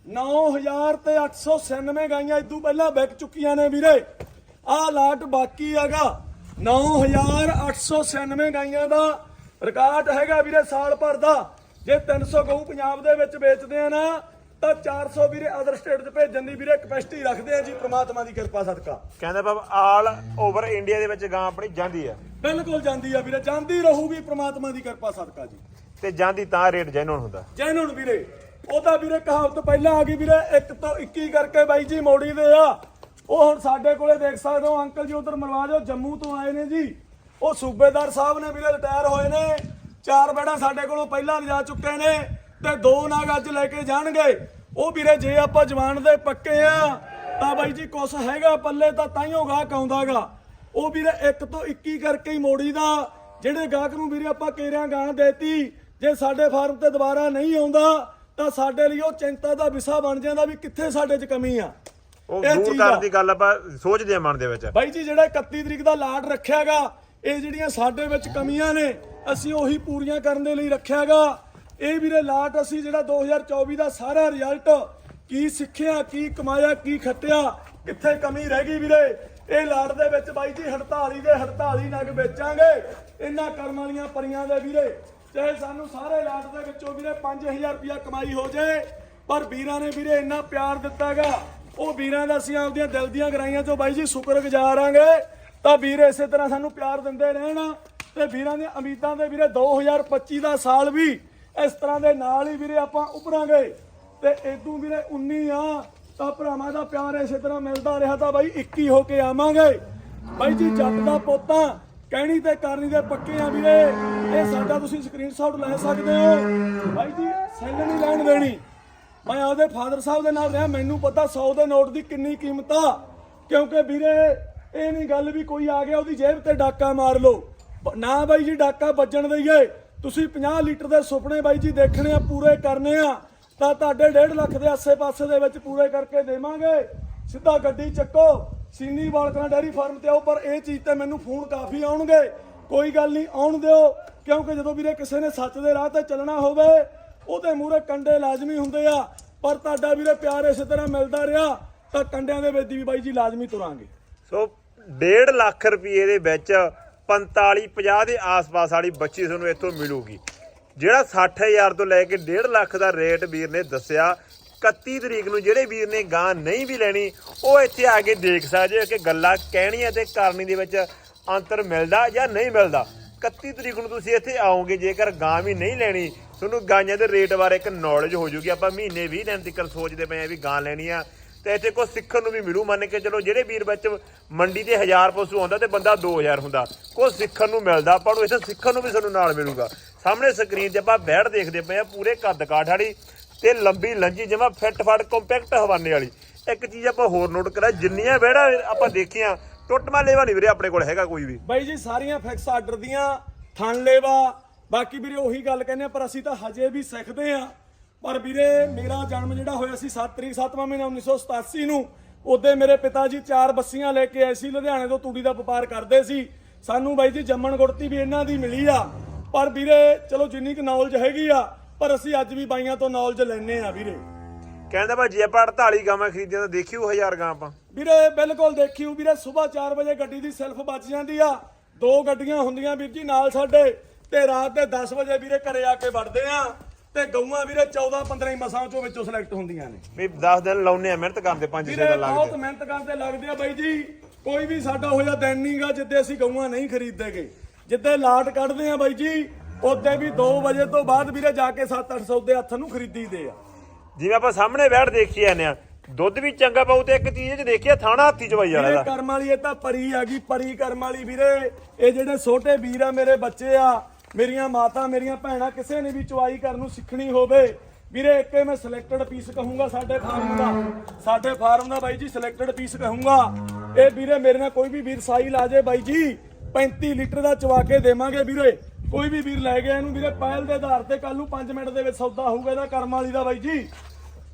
9000 ਤੇ 896 ਗਾਈਆਂ ਇਦੋਂ ਪਹਿਲਾਂ ਵਿਕ ਚੁੱਕੀਆਂ ਨੇ ਵੀਰੇ। ਆਹ ਲਾਟ ਬਾਕੀ ਹੈਗਾ 9896 ਗਾਈਆਂ ਦਾ ਰਿਕਾਰਡ ਹੈਗਾ ਵੀਰੇ ਸਾਲ ਭਰ ਦਾ। ਜੇ 300 ਗਊ ਪੰਜਾਬ ਦੇ ਵਿੱਚ ਵੇਚਦੇ ਆ ਨਾ ਤਾਂ 400 ਵੀਰੇ ਅਦਰ ਸਟੇਟ 'ਚ ਭੇਜਣ ਦੀ ਵੀਰੇ ਕਪੈਸਿਟੀ ਰੱਖਦੇ ਆ ਜੀ ਪ੍ਰਮਾਤਮਾ ਦੀ ਕਿਰਪਾ ਸਦਕਾ। ਕਹਿੰਦੇ ਬਾਬਾ ਆਲ ਓਵਰ ਇੰਡੀਆ ਦੇ ਵਿੱਚ ਗਾਂ ਆਪਣੀ ਜਾਂਦੀ ਆ। ਬਿਲਕੁਲ ਜਾਂਦੀ ਆ ਵੀਰੇ ਜਾਂਦੀ ਰਹੂਗੀ ਪ੍ਰਮਾਤਮਾ ਦੀ ਕਿਰਪਾ ਸਦਕਾ ਜੀ। ਤੇ ਜਾਂਦੀ ਤਾਂ ਰੇਟ ਜੈਨੂਨ ਹੁੰਦਾ। ਜੈਨੂਨ ਵੀਰੇ ਉਹਦਾ ਵੀਰੇ ਕਹਾਵਤ ਪਹਿਲਾਂ ਆ ਗਈ ਵੀਰੇ 1 ਤੋਂ 21 ਕਰਕੇ ਬਾਈ ਜੀ ਮੋੜੀ ਦੇ ਆ। ਉਹ ਹੁਣ ਸਾਡੇ ਕੋਲੇ ਦੇਖ ਸਕਦੇ ਹੋ ਅੰਕਲ ਜੀ ਉਧਰ ਮਰਵਾ ਦਿਓ ਜੰਮੂ ਤੋਂ ਆਏ ਨੇ ਜੀ। ਉਹ ਸੂਬੇਦਾਰ ਸਾਹਿਬ ਨੇ ਵੀਰੇ ਰਿਟਾਇਰ ਹੋਏ ਨੇ। ਚਾਰ ਬੈੜਾਂ ਸਾਡੇ ਕੋਲੋਂ ਪਹਿਲਾਂ ਲਿਜਾ ਚੁੱਕੇ ਨੇ। ਤੇ ਦੋ ਨਾਗ ਅੱਜ ਲੈ ਕੇ ਜਾਣਗੇ। ਉਹ ਵੀਰੇ ਜੇ ਆਪਾਂ ਜਵਾਨ ਦੇ ਪੱਕੇ ਆ ਤਾਂ ਬਾਈ ਜੀ ਕੁਛ ਹੈਗਾ ਪੱਲੇ ਤਾਂ ਤਾਈਓ ਗਾਹਕ ਆਉਂਦਾਗਾ। ਉਹ ਵੀਰੇ 1 ਤੋਂ 21 ਕਰਕੇ ਹੀ ਮੋੜੀ ਦਾ ਜਿਹੜੇ ਗਾਹਕ ਨੂੰ ਵੀਰੇ ਆਪਾਂ ਕੇਰਿਆਂ ਗਾਂ ਦੇਤੀ ਜੇ ਸਾਡੇ ਫਾਰਮ ਤੇ ਦੁਬਾਰਾ ਨਹੀਂ ਆਉਂਦਾ ਤਾਂ ਸਾਡੇ ਲਈ ਉਹ ਚਿੰਤਾ ਦਾ ਵਿਸ਼ਾ ਬਣ ਜਾਂਦਾ ਵੀ ਕਿੱਥੇ ਸਾਡੇ 'ਚ ਕਮੀ ਆ। ਉਹ ਦੂਰ। ਕਰਨ ਦੀ ਗੱਲ ਆਪਾਂ ਸੋਚਦੇ ਆ ਮਨ ਦੇ ਵਿੱਚ। ਬਾਈ ਜੀ ਜਿਹੜਾ 31 ਤਰੀਕ ਦਾ ਲਾਟ ਰੱਖਿਆਗਾ ਇਹ ਜਿਹੜੀਆਂ ਸਾਡੇ ਵਿੱਚ ਕਮੀਆਂ ਨੇ ਅਸੀਂ ਉਹੀ ਪੂਰੀਆਂ ਕਰਨ ਦੇ ਲਈ ਰੱਖਿਆਗਾ। ਇਹ ਵੀਰੇ ਲਾਟ ਅਸੀਂ ਜਿਹੜਾ 2024 ਦਾ ਸਾਰਾ ਰਿਜ਼ਲਟ ਕੀ ਸਿੱਖਿਆ, ਕੀ ਕਮਾਇਆ, ਕੀ ਖੱਟਿਆ ਕਿੱਥੇ ਕਮੀ ਰਹਿ ਗਈ ਵੀਰੇ। ਇਹ ਲਾਟ ਦੇ ਵਿੱਚ ਬਾਈ ਜੀ 48 ਦੇ 48 ਨਗ ਵੇਚਾਂਗੇ। ਇਹਨਾਂ ਕਰਮ ਵਾਲੀਆਂ ਪਰੀਆਂ ਦੇ ਵੀਰੇ। ਚਾਹੇ ਸਾਨੂੰ ਸਾਰੇ ਲਾਟ ਦੇ ਵਿੱਚੋਂ ਵੀਰੇ 5000 ਰੁਪਇਆ ਕਮਾਈ ਹੋ ਜਾਏ ਪਰ ਵੀਰਾਂ ਨੇ ਵੀਰੇ ਇੰਨਾ ਪਿਆਰ ਦਿੱਤਾਗਾ। ਉਹ ਵੀਰਾਂ ਦਾ ਅਸੀਂ ਆਪਦੀਆਂ ਦਿਲ ਦੀਆਂ ਗਰਾਈਆਂ ਚੋਂ ਬਾਈ ਜੀ ਸ਼ੁਕਰਗੁਜ਼ਾਰ ਆਂਗੇ। ਤਾਂ ਵੀਰ ਇਸੇ ਤਰ੍ਹਾਂ ਸਾਨੂੰ ਪਿਆਰ ਦਿੰਦੇ ਰਹਿਣ। ਤੇ ਵੀਰਾਂ ਦੀਆਂ ਉਮੀਦਾਂ ਦੇ ਵੀਰੇ 2025 ਦਾ ਸਾਲ ਵੀ ਇਸ ਤਰ੍ਹਾਂ ਦੇ ਨਾਲ ਹੀ ਵੀਰੇ ਆਪਾਂ ਉਭਰਾਂਗੇ। ਤੇ ਇਦੋਂ ਵੀਰੇ 19 ਆ, ਤਾਂ ਭਰਾਵਾਂ ਦਾ ਪਿਆਰ ਇਸੇ ਤਰ੍ਹਾਂ ਮਿਲਦਾ ਰਿਹਾ ਤਾਂ ਬਾਈ 21 ਹੋ ਕੇ ਆਵਾਂਗੇ। ਬਾਈ ਜੀ, ਜੱਟ ਦਾ ਪੋਤਾ ਕਹਿਣੀ ਤੇ ਕਰਨੀ ਦੇ ਪੱਕੇ ਆ ਵੀਰੇ। ਇਹ ਸਾਡਾ ਤੁਸੀਂ ਸਕਰੀਨਸ਼ਾਟ ਲੈ ਸਕਦੇ ਹੋ। ਬਾਈ ਜੀ, ਸੈੱਲ ਨਹੀਂ ਲੈਣ ਦੇਣੀ। ਮੈਂ ਆਪਦੇ ਫਾਦਰ ਸਾਹਿਬ ਦੇ ਨਾਲ ਰਿਹਾ, ਮੈਨੂੰ ਪਤਾ 100 ਦੇ ਨੋਟ ਦੀ ਕਿੰਨੀ ਕੀਮਤ ਆ। ਕਿਉਂਕਿ ਵੀਰੇ, ਇਹ ਨਹੀਂ ਗੱਲ ਵੀ ਕੋਈ ਆ ਗਿਆ, ਉਹਦੀ ਜੇਬ ਤੇ ਡਾਕਾ ਮਾਰ ਲਓ। ਨਾ ਬਾਈ ਜੀ, ਡਾਕਾ ਵੱਜਣ ਦਈਏ। ਤੁਸੀਂ 50 ਲੀਟਰ ਦੇ ਸੁਪਨੇ ਬਾਈ ਜੀ ਦੇਖਣੇ ਆ, ਪੂਰੇ ਕਰਨੇ ਆ, ਤਾਂ ਤੁਹਾਡੇ 1.5 ਲੱਖ ਦੇ ਆਸੇ-ਪਾਸੇ ਦੇ ਵਿੱਚ ਪੂਰੇ ਕਰਕੇ ਦੇਵਾਂਗੇ। ਸਿੱਧਾ ਗੱਡੀ ਚੱਕੋ ਸੀਨੀ ਬਾਲਕਨਾ ਡੈਰੀ ਫਾਰਮ ਤੇ ਆਓ, ਪਰ ਇਹ ਚੀਜ਼ ਤੇ ਮੈਨੂੰ ਫੋਨ ਕਾਫੀ ਆਉਣਗੇ। ਕੋਈ ਗੱਲ ਨਹੀਂ, ਆਉਣ ਦਿਓ, ਕਿਉਂਕਿ ਜਦੋਂ ਵੀਰੇ ਕਿਸੇ ਨੇ ਸੱਚ ਦੇ ਰਾਹ ਤੇ ਚੱਲਣਾ ਹੋਵੇ, ਉਹਦੇ ਮੂਹਰੇ ਕੰਡੇ ਲਾਜ਼ਮੀ ਹੁੰਦੇ ਆ। ਪਰ ਤੁਹਾਡਾ ਵੀਰੇ ਪਿਆਰ ਇਸੇ ਤਰ੍ਹਾਂ ਮਿਲਦਾ ਰਿਹਾ, ਤਾਂ ਕੰਡਿਆਂ ਦੇ ਵਿੱਚ ਵੀ ਬਾਈ ਜੀ ਲਾਜ਼ਮੀ ਤੁਰਾਂਗੇ। ਸੋ 1.5 ਲੱਖ ਰੁਪਏ ਦੇ ਵਿੱਚ 45 50 ਦੇ ਆਸ-ਪਾਸ ਵਾਲੀ ਬੱਚੀ ਤੁਹਾਨੂੰ ਇੱਥੋਂ ਮਿਲੂਗੀ। ਜਿਹੜਾ 60000 ਤੋਂ ਲੈ ਕੇ 1.5 ਲੱਖ ਦਾ ਰੇਟ ਵੀਰ ਨੇ ਦੱਸਿਆ 31 ਤਰੀਕ ਨੂੰ ਜਿਹੜੇ ਵੀਰ ਨੇ ਗਾਂ ਨਹੀਂ ਵੀ ਲੈਣੀ, ਉਹ ਇੱਥੇ ਆ ਕੇ ਦੇਖ ਸਕਦੇ ਕਿ ਗੱਲਾਂ ਕਹਿਣੀਆਂ ਤੇ ਕਰਨੀ ਦੇ ਵਿੱਚ ਅੰਤਰ ਮਿਲਦਾ ਜਾਂ ਨਹੀਂ ਮਿਲਦਾ। 31 ਤਰੀਕ ਨੂੰ ਤੁਸੀਂ ਇੱਥੇ ਆਓਗੇ, ਜੇਕਰ ਗਾਂ ਵੀ ਨਹੀਂ ਲੈਣੀ, ਤੁਹਾਨੂੰ ਗਾਂਆਂ ਦੇ ਰੇਟ ਬਾਰੇ ਇੱਕ ਨੌਲੇਜ ਹੋ ਜੂਗੀ। ਆਪਾਂ ਮਹੀਨੇ 20 ਦਿਨ ਤੱਕ ਸੋਚਦੇ ਪਏ ਆ ਵੀ ਗਾਂ ਲੈਣੀ ਆ ਤੇ ਇੱਥੇ ਕੋ ਸਿੱਖਣ ਨੂੰ ਵੀ ਮਿਲੂ, ਮੰਨ ਕੇ ਚਲੋ ਜਿਹੜੇ ਵੀਰ ਵਿੱਚ ਮੰਡੀ ਤੇ 1000 ਪਸ਼ੂ ਆਉਂਦਾ ਤੇ ਬੰਦਾ 2000 ਹੁੰਦਾ ਕੋ ਸਿੱਖਣ ਨੂੰ ਮਿਲਦਾ, ਆਪਾਂ ਨੂੰ ਇੱਥੇ ਸਿੱਖਣ ਨੂੰ ਵੀ ਸਾਨੂੰ ਨਾਲ ਮਿਲੂਗਾ। ਸਾਹਮਣੇ ਸਕਰੀਨ ਤੇ ਆਪਾਂ ਬੈੜ ਦੇਖਦੇ ਪਏ ਆ ਪੂਰੇ ਕੱਦ ਕਾਠ ਵਾਲੀ ਤੇ ਲੰਬੀ ਲੰਜੀ ਜਮਾ ਫਿੱਟ ਫੜ ਕੰਪੈਕਟ ਹਵਾਨੇ ਵਾਲੀ। ਇੱਕ ਚੀਜ਼ ਆਪਾਂ ਹੋਰ ਨੋਟ ਕਰਾਂ, ਜਿੰਨੀਆਂ ਬੈੜਾਂ ਆਪਾਂ ਦੇਖੀਆਂ ਟੁੱਟਮਾ ਲੇਵਾ ਨਹੀਂ ਵੀਰੇ ਆਪਣੇ ਕੋਲ ਹੈਗਾ ਕੋਈ ਵੀ। ਬਾਈ ਜੀ, ਸਾਰੀਆਂ ਫਿਕਸ ਆਰਡਰ ਦੀਆਂ, ਥਣ ਲੇਵਾ, ਬਾਕੀ ਵੀਰੇ ਉਹੀ ਗੱਲ ਕਹਿੰਦੇ ਆ, ਪਰ ਅਸੀਂ ਤਾਂ ਹਜੇ ਵੀ ਸਿੱਖਦੇ ਆ। ਪਰ ਵੀਰੇ ਮੇਰਾ ਜਨਮ ਜਿਹੜਾ ਹੋਇਆ ਸੀ 7 ਤਰੀਕ 7ਵਾਂ ਮਹੀਨਾ 1987 ਨੂੰ ਉਹਦੇ ਮੇਰੇ ਪਿਤਾ ਜੀ ਚਾਰ ਬੱਸੀਆਂ ਲੈ ਕੇ ਆਏ ਸੀ ਲੁਧਿਆਣੇ ਤੋਂ ਤੂੜੀ ਦਾ ਵਪਾਰ ਕਰਦੇ ਸੀ। ਸਾਨੂੰ ਬਾਈ ਜੀ ਜੰਮਣ ਗੁੜਤੀ ਵੀ ਇਹਨਾਂ ਦੀ ਮਿਲੀ ਆ। ਪਰ ਵੀਰੇ ਚਲੋ ਜਿੰਨੀ ਕੁ ਨੌਲੇਜ ਹੈਗੀ ਆ ਪਰ ਅਸੀਂ ਅੱਜ ਵੀ ਬਾਈਆਂ ਤੋਂ ਨੌਲੇਜ ਲੈਣੇ ਆ ਵੀਰੇ। ਕਹਿੰਦਾ ਭਾਈ ਜੇ ਆਪਾਂ 48 ਗਾਵਾਂ ਖਰੀਦੀਆਂ ਤਾਂ ਦੇਖਿਓ 1000 ਗਾਂ ਆਪਾਂ। ਵੀਰੇ ਬਿਲਕੁਲ ਦੇਖਿਓ ਵੀਰੇ ਸਵੇਰ 4 ਵਜੇ ਗੱਡੀ ਦੀ ਸੈਲਫ ਵੱਜ ਜਾਂਦੀ ਆ। ਦੋ ਗੱਡੀਆਂ ਹੁੰਦੀਆਂ ਵੀਰ ਜੀ ਨਾਲ ਸਾਡੇ ਤੇ ਰਾਤ ਦੇ 10 ਵਜੇ ਵੀਰੇ ਘਰੇ ਆ ਕੇ ਵੜਦੇ ਆ। ਤੇ ਗਊਆਂ ਵੀਰੇ 14 15 ਹੀ ਮਸਾਂ ਚੋਂ ਵਿੱਚੋਂ ਸਿਲੈਕਟ ਹੁੰਦੀਆਂ ਨੇ। ਵੀ 10 ਦਿਨ ਲਾਉਨੇ ਆ ਮਿਹਨਤ ਕਰਦੇ 5-6 ਵੀਰੇ ਦਿਨ ਬਹੁਤ ਲੱਗਦੇ ਮਿਹਨਤ ਕਰਦੇ ਲੱਗਦੇ ਆ ਬਾਈ ਜੀ। ਕੋਈ ਵੀ ਸਾਡਾ ਹੋਇਆ ਦਿਨ ਨਹੀਂਗਾ ਜਿੱਦੇ ਅਸੀਂ ਗਊਆਂ ਨਹੀਂ ਖਰੀਦਦੇਗੇ ਜਿੱਦੇ ਲਾਟ ਕੱਢਦੇ ਆ ਬਾਈ ਜੀ ਉਹਦੇ ਵੀ 2 ਵਜੇ ਤੋਂ ਬਾਅਦ ਵੀਰੇ ਜਾ ਕੇ 7-800 ਦੇ ਹੱਥ ਨੂੰ ਖਰੀਦੀਦੇ ਆ। ਜਿਵੇਂ ਆਪਾਂ ਸਾਹਮਣੇ ਬੈਠ ਦੇਖੀ ਜਾਂਦੇ ਆ ਦੁੱਧ ਵੀ ਚੰਗਾ ਪਾਉ ਤੇ ਇੱਕ ਚੀਜ਼ ਚ ਦੇਖੀਏ ਥਾਣਾ ਹੱਥੀ ਵਾਲਾ ਵੀਰੇ ਦਾ ਕਰਮ ਵਾਲੀ ਇਹ ਤਾਂ ਪਰੀ ਆ ਗਈ ਪਰੀ ਕਰਮ ਵਾਲੀ ਵੀਰੇ। ਇਹ ਜਿਹੜੇ ਛੋਟੇ ਵੀਰ ਆ ਮੇਰੇ ਬੱਚੇ ਆ ਮੇਰੀਆਂ ਮਾਤਾ, ਮੇਰੀਆਂ ਭੈਣਾਂ ਕਿਸੇ ਨੇ ਵੀ ਚੁਆਈ ਕਰਨ ਨੂੰ ਸਿੱਖਣੀ ਹੋਵੇ, ਵੀਰੇ ਇੱਕੇ ਮੈਂ ਸਿਲੈਕਟਡ ਪੀਸ ਕਹੂੰਗਾ ਸਾਡੇ ਫਾਰਮ ਦਾ। ਸਾਡੇ ਫਾਰਮ ਦਾ ਬਾਈ ਜੀ ਸਿਲੈਕਟਡ ਪੀਸ ਕਹੂੰਗਾ। ਇਹ ਵੀਰੇ ਮੇਰੇ ਨਾਲ ਕੋਈ ਵੀ ਵੀਰ ਸਾਈ ਲਾ ਜੇ ਬਾਈ ਜੀ 35 ਲੀਟਰ ਦਾ ਚਵਾ ਕੇ ਦੇਵਾਂਗੇ ਵੀਰੇ। ਕੋਈ ਵੀ ਵੀਰ ਲੈ ਗਿਆ ਇਹਨੂੰ ਵੀਰੇ ਪਹਿਲ ਦੇ ਆਧਾਰ ਤੇ ਕੱਲ ਨੂੰ 5 ਮਿੰਟ ਦੇ ਵਿੱਚ ਸੌਦਾ ਹੋਊਗਾ ਇਹਦਾ ਕਰਮ ਵਾਲੀ ਦਾ ਬਾਈ ਜੀ।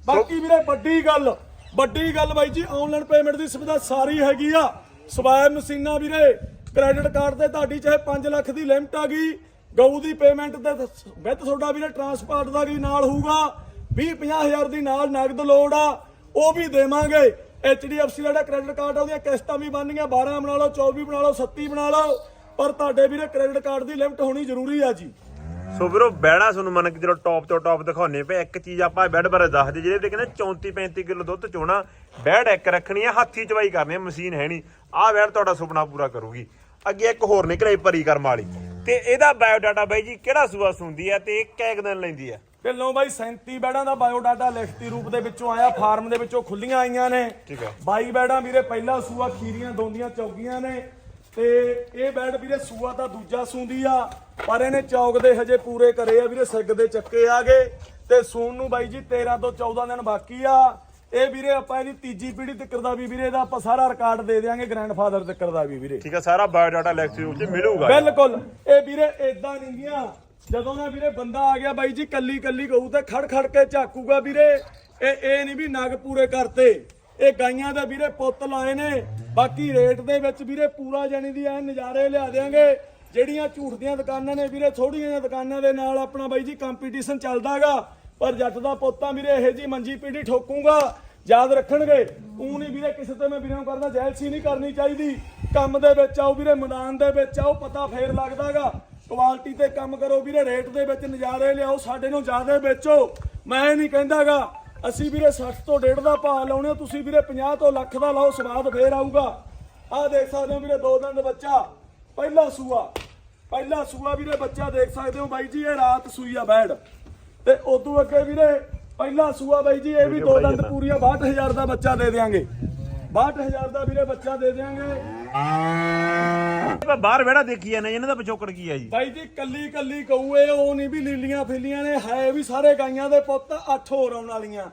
ਬਾਕੀ ਵੀਰੇ ਵੱਡੀ ਗੱਲ ਵੱਡੀ ਗੱਲ ਬਾਈ ਜੀ ਆਨਲਾਈਨ ਪੇਮੈਂਟ ਦੀ ਸੁਵਿਧਾ ਸਾਰੀ ਹੈਗੀ ਆ। ਸਵਾਇਬ ਮਸ਼ੀਨਾਂ ਵੀਰੇ ਕ੍ਰੈਡਿਟ ਕਾਰਡ ਤੇ ਤੁਹਾਡੀ ਚਾਹੇ 5 ਲੱਖ ਦੀ ਲਿਮਟ ਆ ਗਈ ਗਊ ਦੀ ਪੇਮੈਂਟ ਤੇ ਵਿੱਚ ਤੁਹਾਡਾ ਵੀਰੇ ਟਰਾਂਸਪੋਰਟ ਦਾ ਵੀ ਨਾਲ ਹੋਊਗਾ 20 ਹਜ਼ਾਰ ਦੀ ਨਾਲ ਨਗਦ ਲੋੜ ਆ, ਉਹ ਵੀ ਦੇਵਾਂਗੇ। HDFC ਦਾ ਕ੍ਰੈਡਿਟ ਕਾਰਡ ਆ, ਉਹਦੀਆਂ ਕਿਸ਼ਤਾਂ ਵੀ ਬਣਨੀਆਂ 12 ਬਣਾ ਲਓ 24 ਬਣਾ ਲਓ 37 ਬਣਾ ਲਓ, ਪਰ ਤੁਹਾਡੇ ਵੀਰੇ ਕ੍ਰੈਡਿਟ ਕਾਰਡ ਦੀ ਲਿਮਟ ਹੋਣੀ ਜ਼ਰੂਰੀ ਆ ਜੀ। ਸੋ ਵੀਰੋ ਬੈੜਾ ਤੁਹਾਨੂੰ ਮੰਨ ਕੇ ਚਲੋ ਟੌਪ ਤੋਂ ਟੌਪ ਦਿਖਾਉਣੇ ਪਏ, ਇੱਕ ਚੀਜ਼ ਆਪਾਂ ਬੈਡ ਬਾਰੇ ਦੱਸਦੇ ਜਿਹੜੇ ਵੀ ਕਹਿੰਦੇ 34 35 ਕਿਲੋ ਦੁੱਧ ਚੋਣਾ ਬੈੜ ਇੱਕ ਰੱਖਣੀ ਆ, ਹੱਥੀ ਚਵਾਈ ਕਰਨੀ ਆ, ਮਸ਼ੀਨ ਹੈ ਨਹੀਂ, ਆਹ ਬੈੜ ਤੁਹਾਡਾ ਸੁਪਨਾ ਪੂਰਾ ਕਰੂਗੀ। ਅੱਗੇ ਇੱਕ ਹੋਰ ਨਿਕਲੇ, ਪਰੀ ਕਰਮ ਵਾਲੀ। ਤੇ ਇਹਦਾ ਬਾਇਓਡਾਟਾ ਬਾਈ ਜੀ ਕਿਹੜਾ ਸੂਆ ਸੁੰਦੀ ਆ ਤੇ ਇਹ ਕੁ ਦਿਨ ਲੈਂਦੀ ਆ? ਢਿੱਲੋਂ ਬਾਈ 37 ਬੈੜਾਂ ਦਾ ਬਾਇਓਡਾਟਾ ਲਿਖਤੀ ਰੂਪ ਦੇ ਵਿੱਚੋਂ ਆਇਆ ਫਾਰਮ ਦੇ ਵਿੱਚੋਂ ਖੁੱਲੀਆਂ ਆਈਆਂ ਨੇ। ਠੀਕ ਹੈ 22 ਬੈੜਾਂ ਵੀਰੇ ਪਹਿਲਾ ਸੂਆ ਖੀਰੀਆਂ ਦੋਂਦੀਆਂ ਚੌਗੀਆਂ ਨੇ। ਤੇ ਇਹ ਬੈੜ ਵੀਰੇ ਸੂਆ ਤਾਂ ਦੂਜਾ ਸੂੰਦੀ ਆ ਪਰ ਇਹਨੇ ਚੌਕ ਦੇ ਹਜੇ ਪੂਰੇ ਕਰੇ ਆ ਵੀਰੇ ਸਿੱਗ ਦੇ ਚੱਕੇ ਆ ਗਏ। ਤੇ ਸੂਣ ਨੂੰ ਬਾਈ ਜੀ 13 ਤੋਂ 14 ਦਿਨ ਬਾਕੀ ਆ। ਇਹ ਵੀਰੇ ਆਪਾਂ ਇਹਦੀ ਤੀਜੀ ਪੀੜ੍ਹੀ ਤੱਕ ਦਾ ਵੀ ਵੀਰੇ ਦਾ ਆਪਾਂ ਸਾਰਾ ਰਿਕਾਰਡ ਦੇ ਦਿਆਂਗੇ ਗ੍ਰੈਂਡਫਾਦਰ ਤੱਕ ਦਾ ਵੀ ਵੀਰੇ। ਠੀਕ ਆ ਸਾਰਾ ਬਾਇਓਡਾਟਾ ਲੈਕਚਰ ਰੂਪ ਚ ਮਿਲੂਗਾ। ਬਿਲਕੁਲ। ਇਹ ਵੀਰੇ ਇਦਾਂ ਨਹੀਂ ਗਿਆ। ਜਦੋਂ ਦਾ ਵੀਰੇ ਬੰਦਾ ਆ ਗਿਆ ਬਾਈ ਜੀ ਕੱਲੀ ਕੱਲੀ ਗਊ ਤੇ ਖੜ ਖੜ ਕੇ ਝਾਕੂਗਾ ਵੀਰੇ। ਇਹ ਇਹ ਨਹੀਂ ਵੀ ਨਗ ਪੂਰੇ ਕਰਤੇ। ਇਹ ਗਾਈਆਂ ਦੇ ਵੀਰੇ ਪੁੱਤ ਲਾਏ ਨੇ। ਬਾਕੀ ਰੇਟ ਦੇ ਵਿੱਚ ਵੀਰੇ ਪੂਰਾ ਜਾਣੀ ਦੀ ਐ ਨਜ਼ਾਰੇ ਲਿਆ ਦੇਾਂਗੇ ਜਿਹੜੀਆਂ ਝੂਠ ਦੀਆਂ ਦੁਕਾਨਾਂ ਨੇ ਵੀਰੇ ਥੋੜੀਆਂ ਜਿਹੀਆਂ ਦੁਕਾਨਾਂ ਦੇ ਨਾਲ ਆਪਣਾ ਬਾਈ ਜੀ ਕੰਪੀਟੀਸ਼ਨ ਚੱਲਦਾਗਾ ਪਰ ਜੱਟ ਦਾ ਪੋਤਾ ਵੀਰੇ ਇਹੋ ਜੀ ਮੰਜੀ ਪੀੜੀ ਠੋਕੂਗਾ, ਯਾਦ ਰੱਖਣਗੇ। ਉਹ ਨਹੀਂ ਵੀਰੇ ਕਿਸੇ ਤੇ ਮੈਂ ਵੀਰੇ ਨੂੰ ਕਰਦਾ, ਜੈਲਸੀ ਨਹੀਂ ਕਰਨੀ ਚਾਹੀਦੀ। ਕੰਮ ਦੇ ਵਿੱਚ ਆਓ ਵੀਰੇ, ਮੈਦਾਨ ਦੇ ਵਿੱਚ ਆਓ, ਪਤਾ ਫੇਰ ਲੱਗਦਾਗਾ। ਕੁਆਲਿਟੀ ਤੇ ਕੰਮ ਕਰੋ ਵੀਰੇ, ਰੇਟ ਦੇ ਵਿੱਚ ਨਜ਼ਾਰੇ ਲਿਆਓ, ਸਾਡੇ ਨੂੰ ਜ਼ਿਆਦਾ ਵੇਚੋ। ਮੈਂ ਨਹੀਂ ਕਹਿੰਦਾਗਾ, ਅਸੀਂ ਵੀਰੇ 60 ਤੋਂ 1.5 ਦਾ ਭਾਅ ਲਾਉਣੇ ਤੁਸੀਂ ਵੀਰੇ 50 ਤੋਂ ਲੱਖ ਦਾ ਲਾਓ, ਸਵਾਦ ਫੇਰ ਆਊਗਾ। ਆਹ ਦੇਖ ਸਕਦੇ ਹੋ ਵੀਰੇ, ਦੋ ਦਿਨ ਦਾ ਬੱਚਾ, ਪਹਿਲਾ ਸੂਆ। ਪਹਿਲਾ ਸੂਆ ਵੀਰੇ ਬੱਚਾ ਦੇਖ ਸਕਦੇ ਹੋ ਬਾਈ ਜੀ, ਇਹ ਰਾਤ ਸੂਈ ਆ ਬੈੜ ਤੇ ਉਦੋਂ ਅੱਗੇ ਵੀਰੇ ਪਹਿਲਾ ਸੂਆ ਬਾਈ ਜੀ ਇਹ ਵੀ ਦੋ ਦੰਦ ਪੂਰੀਆਂ 62000 ਦਾ ਬੱਚਾ ਦੇ ਦੇਾਂਗੇ 62000 ਦਾ ਵੀਰੇ ਬੱਚਾ ਦੇ ਦੇਾਂਗੇ ਆਪਾਂ ਬਾਹਰ ਬੈੜਾ ਦੇਖੀ ਜਾਂਦੇ ਇਹਨਾਂ ਦਾ ਪਿਛੋਕੜ ਕੀ ਆ ਜੀ? ਬਾਈ ਜੀ ਕੱਲੀ ਕੱਲੀ ਕਹੂਏ ਉਹ ਨਹੀਂ ਵੀ ਲੀਲੀਆਂ ਫਿਲੀਆਂ ਨੇ ਹੈ ਵੀ ਸਾਰੇ ਗਾਈਆਂ ਦੇ ਪੁੱਤ ਅੱਠ ਹੋਰ ਆਉਣ ਵਾਲੀਆਂ।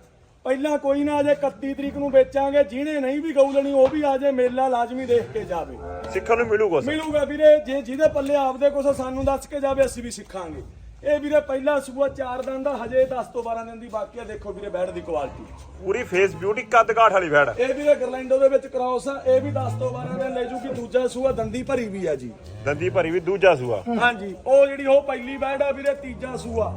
ਪਹਿਲਾਂ ਕੋਈ ਨਾ ਅਜੇ 31 ਤਰੀਕ ਨੂੰ ਵੇਚਾਂਗੇ ਜਿਹਨੇ ਨਹੀਂ ਵੀ ਗਊ ਲੈਣੀ ਉਹ ਵੀ ਆ ਜੇ ਮੇਲਾ ਲਾਜ਼ਮੀ ਦੇਖ ਕੇ ਜਾਵੇ। ਸਿੱਖਣ ਨੂੰ ਮਿਲੂ ਕੁਛ ਮਿਲੂਗਾ ਵੀਰੇ ਜੇ ਜਿਹਦੇ ਪੱਲੇ ਆਪਦੇ ਕੁਛ ਸਾਨੂੰ ਦੱਸ ਕੇ ਜਾਵੇ ਅਸੀਂ ਵੀ ਸਿੱਖਾਂਗੇ। ਇਹ ਵੀਰੇ ਪਹਿਲਾ ਸੂਆ ਚਾਰ ਦਿਨ ਦਾ ਹਜੇ 10 ਤੋਂ 12 ਦਿਨ ਦੀ ਬਾਕੀ ਆ। ਦੇਖੋ ਵੀਰੇ ਬੈਡ ਦੀ ਕੁਆਲਿਟੀ ਪੂਰੀ ਫੇਸ ਬਿਊਟੀ ਕੱਦ ਕਾਠ ਵਾਲੀ ਬੈੜ ਇਹ ਵੀਰੇ ਗਰਲੈਂਡੋ ਦੇ ਵਿੱਚ ਕ੍ਰਾਸ ਆ ਇਹ ਵੀ 10 ਤੋਂ 12 ਦਿਨ ਲੈ ਜੂਗੀ। ਦੂਜਾ ਸੂਆ ਦੰਦੀ ਭਰੀ ਵੀ ਆ ਜੀ। ਦੰਦੀ ਭਰੀ ਵੀ ਦੂਜਾ ਸੂਆ। ਹਾਂਜੀ ਉਹ ਜਿਹੜੀ ਉਹ ਪਹਿਲੀ ਬੈਡ ਆ ਵੀਰੇ ਤੀਜਾ ਸੂਆ।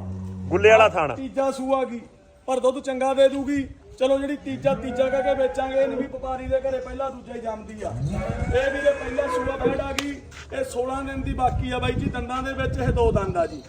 ਗੁੱਲੇ ਵਾਲਾ ਥਾਣਾ। ਤੀਜਾ ਸੂਆ ਕੀ? ਪਰ ਦੁੱਧ ਚੰਗਾ ਦੇ ਦੂਗੀ। ਚਲੋ ਜਿਹੜੀ ਤੀਜਾ ਤੀਜਾ ਕਹਿ ਕੇ ਵੇਚਾਂਗੇ ਇਹਨੂੰ ਵੀ ਵਪਾਰੀ ਦੇ ਘਰੇ ਪਹਿਲਾ ਦੂਜਾ ਹੀ ਜੰਮਦੀ ਆ। ਇਹ ਵੀਰੇ ਪਹਿਲਾ ਸੂਆ ਬੈਡ ਆ ਗਈ। ਇਹ 16 ਦਿਨ ਦੀ ਬਾਕੀ ਆ ਬਾਈ ਜੀ ਦੰਦਾਂ ਦੇ ਵਿੱਚ ਇਹ ਦੋ ਦੰਦ ਆ ਜੀ।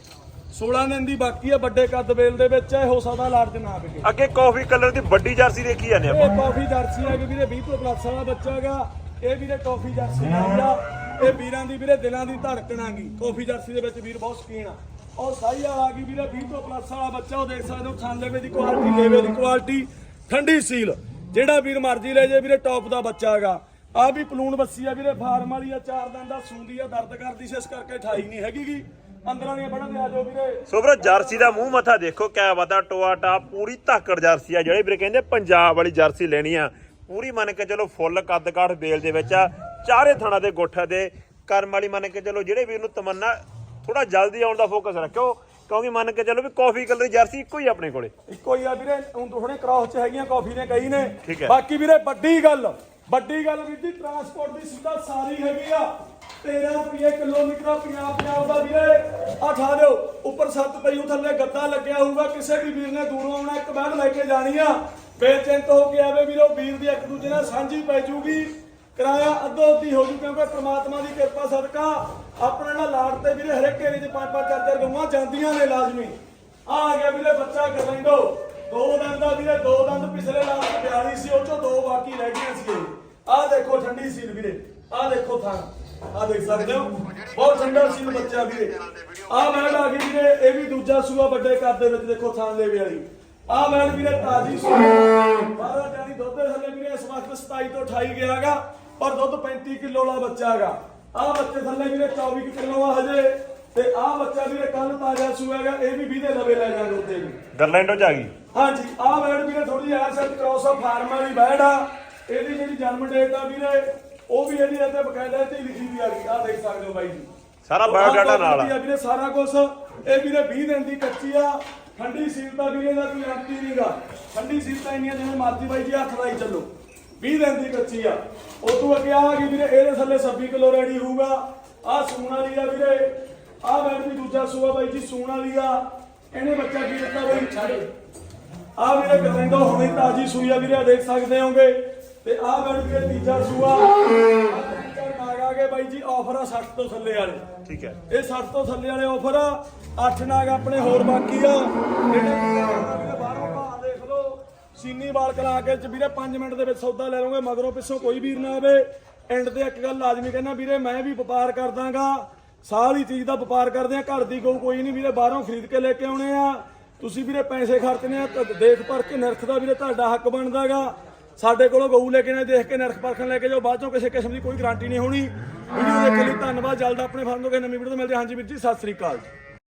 16 ਦਿਨ ਦੀ ਬਾਕੀ ਆ ਵੱਡੇ ਕੱਦ ਵੇਲ ਦੇ ਵਿੱਚ ਇਹ ਹੋ ਸਕਦਾ ਲਾਰਜ ਨਾ ਵਿਕੇ ਅੱਗੇ ਕਾਫੀ ਕਲਰ ਦੀ ਵੱਡੀ ਜਰਸੀ ਦੇਖੀ ਜਾਂਦੇ ਆਪਾਂ। ਇਹ ਕਾਫੀ ਜਰਸੀ ਆ ਕਿ ਵੀਰੇ 20 ਤੋਂ ਪਲੱਸ ਵਾਲਾ ਬੱਚਾ ਹੈਗਾ ਇਹ ਵੀਰੇ ਕਾਫੀ ਜਰਸੀ ਆ ਇਹ ਵੀਰਾਂ ਦੀ ਵੀਰੇ ਦਿਲਾਂ ਦੀ ਧੜਕਣ ਆਗੀ ਕਾਫੀ ਜਰਸੀ ਦੇ ਵਿੱਚ ਵੀਰ ਬਹੁਤ ਸ਼ਕੀਨ ਆ। ਔਰ ਸਾਈ ਵਾਲਾ ਆ ਗਈ ਵੀਰੇ 20 ਤੋਂ ਪਲੱਸ ਵਾਲਾ ਬੱਚਾ ਉਹ ਦੇਖ ਸਕਦੇ ਹੋ ਖਾਨ ਲੇਵੇ ਦੀ ਕੁਆਲਿਟੀ ਲੇਵੇ ਦੀ ਕੁਆਲਿਟੀ ਠੰਡੀ ਸੀਲ। ਜਿਹੜਾ ਵੀਰ ਮਰਜ਼ੀ ਲੈ ਜੇ ਵੀਰੇ ਟੌਪ ਦਾ ਬੱਚਾ ਹੈਗਾ। ਆ ਵੀ ਪਲੂਣ ਬੱਸੀ ਆ ਵੀਰੇ ਫਾਰਮ ਵਾਲੀ ਆ ਚਾਰ ਦਿਨ ਦਾ ਸੂੰਦੀ ਆ ਦਰਦ ਕਰਦੀ ਸੀ ਇਸ ਕਰਕੇ ਠਾਈ ਨਹੀਂ ਹੈਗੀ ਗੀ। ਅੰਦਰਾਂ ਦੀਆਂ ਬੜਾਂ ਦੇ ਆ ਜਾਓ ਵੀਰੇ। ਸੋ ਵੀਰੋ ਜਰਸੀ ਦਾ ਮੂੰਹ ਮੱਥਾ ਦੇਖੋ ਕਿਆ ਬਾਤਾ ਟੋਆ ਟਾ ਪੂਰੀ ਧਾਕੜ ਜਰਸੀ ਆ ਜਿਹੜੇ ਵੀਰੇ ਕਹਿੰਦੇ ਪੰਜਾਬ ਵਾਲੀ ਜਰਸੀ ਲੈਣੀ ਆ। ਪੂਰੀ ਮੰਨ ਕੇ ਚਲੋ ਫੁੱਲ ਕੱਦ ਕਾਠ ਬੇਲ ਦੇ ਵਿੱਚ ਆ ਚਾਰੇ ਥਣਾ ਦੇ ਗੋਠਾ ਦੇ। ਕਰਮ ਵਾਲੀ ਮੰਨ ਕੇ ਚਲੋ ਜਿਹੜੇ ਵੀਰ ਨੂੰ ਤਮੰਨਾ ਥੋੜਾ ਜਲਦੀ ਆਉਣ ਦਾ ਫੋਕਸ ਰੱਖਿਓ ਕਿਉਂਕਿ ਮੰਨ ਕੇ ਚਲੋ ਵੀ ਕਾਫੀ ਕਲਰ ਦੀ ਜਰਸੀ ਇੱਕੋ ਹੀ ਆਪਣੇ ਕੋਲੇ। ਇੱਕੋ ਹੀ ਆ ਵੀਰੇ ਹੁਣ ਥੋੜੇ ਕ੍ਰਾਸ ਚ ਹੈਗੀਆਂ ਕਾਫੀ ਨੇ ਕਈ ਨੇ। ਬਾਕੀ ਵੀਰੇ ਵੱਡੀ ਗੱਲ ਵੱਡੀ ਗੱਲ ਵੀਰ ਜੀ ਟਰਾਂਸਪੋਰਟ ਦੀ ਸੁਵਿਧਾ ਸਾਰੀ ਹੈਗੀ ਆ। 13 ਰੁਪਏ ਕਿਲੋਮੀਟਰ 50 50 ਦਾ ਵੀਰੇ। ਆ ਖਾ ਦਿਓ ਉੱਪਰ ਸੱਤ ਪਈ ਥੱਲੇ ਗੱਦਾ ਲੱਗਿਆ ਹੋਊਗਾ। ਕਿਸੇ ਵੀ ਵੀਰ ਨੇ ਦੂਰੋਂ ਆਉਣਾ, ਇੱਕ ਬੈਠ ਲੈ ਕੇ ਜਾਣੀ ਆ। ਬੇਚਿੰਤ ਹੋ ਕੇ ਆਵੇ ਵੀਰੋ, ਵੀਰ ਦੀ ਇੱਕ ਦੂਜੇ ਨਾਲ ਸਾਂਝੀ ਪੈ ਜੂਗੀ। ਕਿਰਾਇਆ ਅੱਧੋ ਅੱਧੀ ਹੋ ਜੂ, ਕਿਉਂਕਿ ਪ੍ਰਮਾਤਮਾ ਦੀ ਕਿਰਪਾ ਸਦਕਾ ਆਪਣੇ ਨਾਲ ਲਾੜ ਤੇ ਵੀਰੇ ਹਰੇਕ ਏਰੀਏ 'ਚ ਪੰਜ ਪੰਜ ਚਾਰ ਚਾਰ ਗਊਆਂ ਜਾਂਦੀਆਂ ਨੇ ਲਾਜ਼ਮੀ। ਆ ਆ ਗਿਆ ਵੀਰੇ ਬੱਚਾ ਗਰਲਿੰਡੋ ਦੋ ਦੰਦ ਦਾ ਵੀਰੇ, ਦੋ ਦੰਦ ਪਿਛਲੇ ਲਾਸਟ 42 ਸੀ, ਉਹ ਚੋਂ ਦੋ ਬਾਕੀ ਰਹਿ ਗਈਆਂ ਸੀ ਆ ਦੇਖੋ ਠੰਡੀ ਸੀਲ ਵੀਰੇ ਆ ਦੇਖੋ ਥਾਂ। ਆ ਦੇਖ ਸਕਦੇ ਹੋ। ਬਹੁਤ ਠੰਡਾ ਸੀਲ ਬੱਚਾ ਵੀਰੇ ਆ ਮੈਲ ਆ ਗਈ ਵੀਰੇ ਇਹ ਵੀ ਦੂਜਾ ਸੂਆ ਵੱਡੇ ਕੱਦ ਦੇ ਵਿੱਚ ਦੇਖੋ ਥਾਂ ਲੈਵੇ ਵਾਲੀ। ਆ ਮੈਲ ਵੀਰੇ ਤਾਜੀ ਸੂਆ। 12 ਜਾਨੀ ਦੁੱਧ ਦੇ ਥੱਲੇ ਵੀਰੇ ਇਸ ਵਕਤ 27 ਤੋਂ 28 ਗਿਆਗਾ ਪਰ ਦੁੱਧ 35 ਕਿਲੋ ਵਾਲਾ ਬੱਚਾ ਹੈਗਾ। ਆ ਬੱਚੇ ਥੱਲੇ ਵੀਰੇ 24 ਕੁ ਕਿਲੋ ਆ ਹਜੇ। ਤੇ ਆ ਬੱਚਾ ਵੀਰੇ ਕੱਲ ਤਾਜ਼ਾ ਸੂਆ ਹੈਗਾ ਇਹ ਵੀ 20 ਦੇ ਲਵੇ ਲੈ ਜਾਣਗੇ ਉੱਤੇ ਵੀ। ਗਰਲੈਂਡੋ ਚ ਆ ਗਈ। ਹਾਂਜੀ ਆ ਬੈਡ ਵੀਰੇ ਥੋੜੀ ਜਿਹੀ ਐਰ ਸੈਟ ਕ੍ਰੋਸ ਆ ਫਾਰਮ ਵਾਲੀ ਬੈਡ ਆ। ਇਹਦੀ ਜਿਹੜੀ ਜਨਮ ਡੇਟ ਆ ਵੀਰੇ ਉਹ ਵੀ ਇਹਦੀ ਇੱਥੇ ਬਕਾਇਦਾ ਤੇ ਲਿਖੀ ਵੀ ਆ ਗਈ ਆ ਦੇਖ ਸਕਦੇ ਹੋ ਬਾਈ ਜੀ। ਸਾਰਾ ਬਾਇਓਡਾਟਾ ਨਾਲ ਆ। ਆ ਵੀਰੇ ਸਾਰਾ ਕੁਝ ਇਹ ਵੀਰੇ 20 ਦਿਨ ਦੀ ਕੱਚੀ ਆ ਠੰਡੀ ਸੀਲ ਦਾ ਵੀਰੇ ਦਾ ਕੋਈ ਅੰਤ ਹੀ ਨਹੀਂਗਾ ਠੰਡੀ ਸੀਲ ਤਾਂ ਇੰਨੀਆਂ ਜਿਵੇਂ ਮਰਜ਼ੀ ਬਾਈ ਜੀ ਹੱਥ ਲਾਈ ਚੱਲੋ। 20 ਦਿਨ ਦੀ ਕੱਚੀ ਆ। ਉਹ ਤੋਂ ਅੱਗੇ ਆ ਗਈ ਵੀਰੇ ਇਹਦੇ ਥੱਲੇ 26 ਕਿਲੋ ਰੈਡੀ ਹੋਊਗਾ। ਆ ਸੂਣ ਵਾਲੀ ਆ ਵੀਰੇ। ਆ ਬੈਡ ਵੀ ਦੂਜਾ ਸੂਆ ਬਾਈ ਜੀ ਸੂਣ ਵਾਲੀ ਆ। ਇਹਨੇ ਬੱਚਾ ਕੀ ਦਿੱਤਾ ਬਾਈ? ਛੱਡ। ਆ ਵੀਰੇ ਗਰਲਿੰਡੋ ਹੁਣੇ ਤਾਜੀ ਸੂਈ ਆ ਵੀਰੇ ਦੇਖ ਸਕਦੇ ਹੋਗੇ। ਤੇ ਆ ਬੈਡ ਵੀਰੇ ਤੀਜਾ ਸੂਆ। ਨਾਗ ਆ ਗਏ ਬਾਈ ਜੀ ਆਫਰ ਆ 60 ਤੋਂ ਥੱਲੇ ਵਾਲੇ। ਠੀਕ ਹੈ। ਇਹ 60 ਤੋਂ ਥੱਲੇ ਵਾਲੇ ਆਫਰ ਆ। 8 ਨਾਗ ਆਪਣੇ ਹੋਰ ਬਾਕੀ ਆ। ਜਿਹੜੇ ਬਾਹਰੋਂ ਭਾਅ ਦੇਖ ਲਓ ਸੀਨੀ ਵਾਲ ਕਲਾ ਕੇ ਚ ਵੀਰੇ 5 ਮਿੰਟ ਦੇ ਵਿੱਚ ਸੌਦਾ ਲੈ ਲਓਗੇ ਮਗਰੋਂ ਪਿੱਛੋਂ ਕੋਈ ਵੀਰ ਨਾ ਆਵੇ। ਐਂਡ ਤੇ ਇੱਕ ਗੱਲ ਲਾਜ਼ਮੀ ਕਹਿੰਦਾ ਵੀਰੇ ਮੈਂ ਵੀ ਵਪਾਰ ਕਰਦਾਗਾ ਸਾਰੀ ਚੀਜ਼ ਦਾ ਵਪਾਰ ਕਰਦੇ ਆ ਘਰ ਦੀ ਗਊ ਕੋਈ ਨਹੀਂ ਵੀਰੇ ਬਾਹਰੋਂ ਖਰੀਦ ਕੇ ਲੈ ਕੇ ਆਉਣੇ ਆ। ਤੁਸੀਂ ਵੀਰੇ ਪੈਸੇ ਖਰਚਨੇ ਆ ਦੇਖ ਪਰਖ ਕੇ ਨਿਰਖ ਦਾ ਵੀਰੇ ਤੁਹਾਡਾ ਹੱਕ ਬਣਦਾਗਾ। ਸਾਡੇ ਕੋਲੋਂ ਗਊ ਲੈ ਕੇ ਨੇ ਦੇਖ ਕੇ ਨਿਰਖ ਪਰਖਣ ਲੈ ਕੇ ਜਾਓ, ਬਾਅਦ ਚੋਂ ਕਿਸੇ ਕਿਸਮ ਦੀ ਕੋਈ ਗਾਰੰਟੀ ਨਹੀਂ ਹੋਣੀ ਵੀਡੀਓ ਦੇਖਣ ਲਈ, ਧੰਨਵਾਦ, ਜਲਦ ਆਪਣੇ ਫਾਰਮ ਤੋਂ ਕਿਸੇ ਨਵੀਂ ਵੀਡੀਓ ਤੋਂ ਮਿਲਦੇ ਹਾਂ। ਹਾਂਜੀ ਵੀਰ ਜੀ, ਸਤਿ ਸ੍ਰੀ ਅਕਾਲ ਜੀ